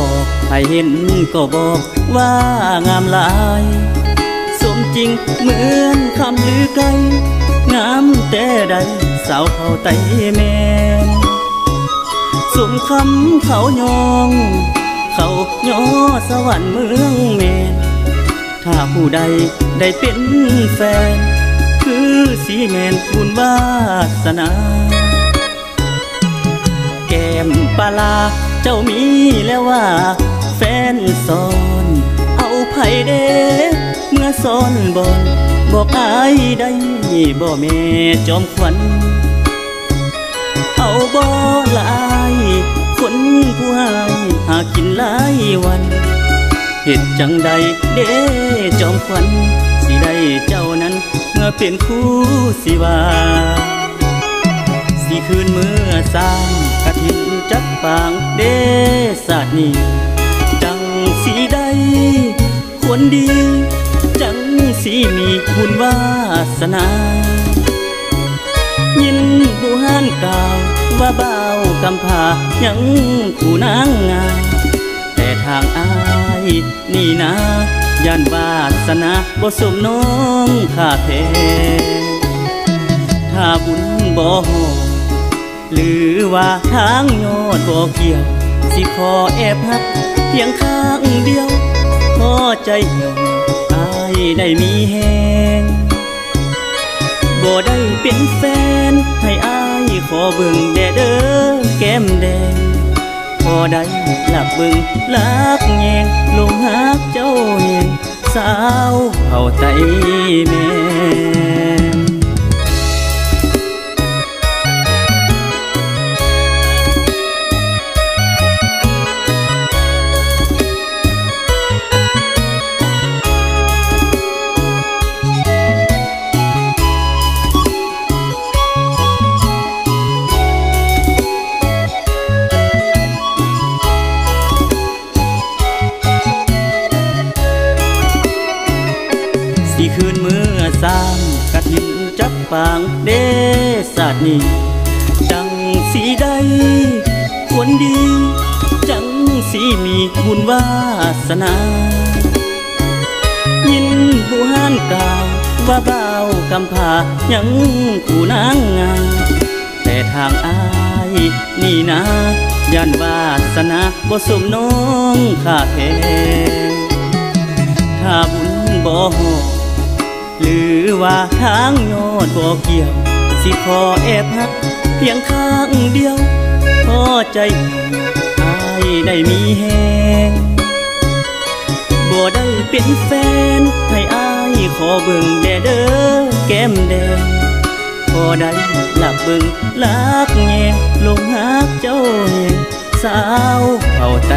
อกให้เห็นก็บอกว่างามหลาย สมจริงเหมือนคำลือไกลงามแต่ใดสาวเขาไตแมนสมคำเขายอง เขาย่อสวรรค์เมืองแมนถ้าผู้ใดได้เป็นแฟน คือสีแมนบุญวาสนา แก้มปลาลา เจ้ามีแล้วว่า แฟนสอน เอาไผเด้เมื่อสอนบอนบอกอายได้บ่แม่จอมขวัญเอาบ่ลายคนผู้ให้หากินหลายวันเหตุจังใดเด้จอมขวัญสิได้เจ้านั้น เมื่อเป็นคู่สิว่า สิคืนเมื่อสร้างกระถิน จักปางเดสาดนี้จังสีใดควรดี จังสีมีบุญวาสนา ยินผู้ห้านกล่าวว่าเบากำพายังผู้นางงามแต่ทางอายนี่นะยันวาสนาบ่สมน้องข้าแท้ถ้าบุญบ่ฮอ หรือว่าทางโยนบ่เกี่ยว สิขอแอบฮักเพียงข้างเดียวพอใจเหี่ยวอายได้มีแหงบ่ได้เป็นแฟน ให้อายขอเบิ่งแด่เด้อแก้มแดงพอได้หลักเบิ่งลักแยงลงฮักเจ้าแหงสาวเฮาไตแม่ นสี่คืนเมื่อสร้างกระถินจับปางเดสาดนี้จังสีใดควรดี จังสีมีบุญวาสนา ยินผู้ห้านกล่าวว่าเบากำพายังผู้นางงามแต่ทางอายนี่นะยันวาสนาบ่สมน้องข้าแท้ถ้าบุญบ่ฮอ หรือว่าทางโยนบ่เกี่ยว สิขอแอบฮักเพียงข้างเดียว พอใจอายได้มีแหงบ่ได้เป็นแฟน ให้อายขอเบิ่งแด่เด้อแก้มแดงพอได้หลับเบิ่งลักแงลงฮักเจ้าแหงสาวเผาไต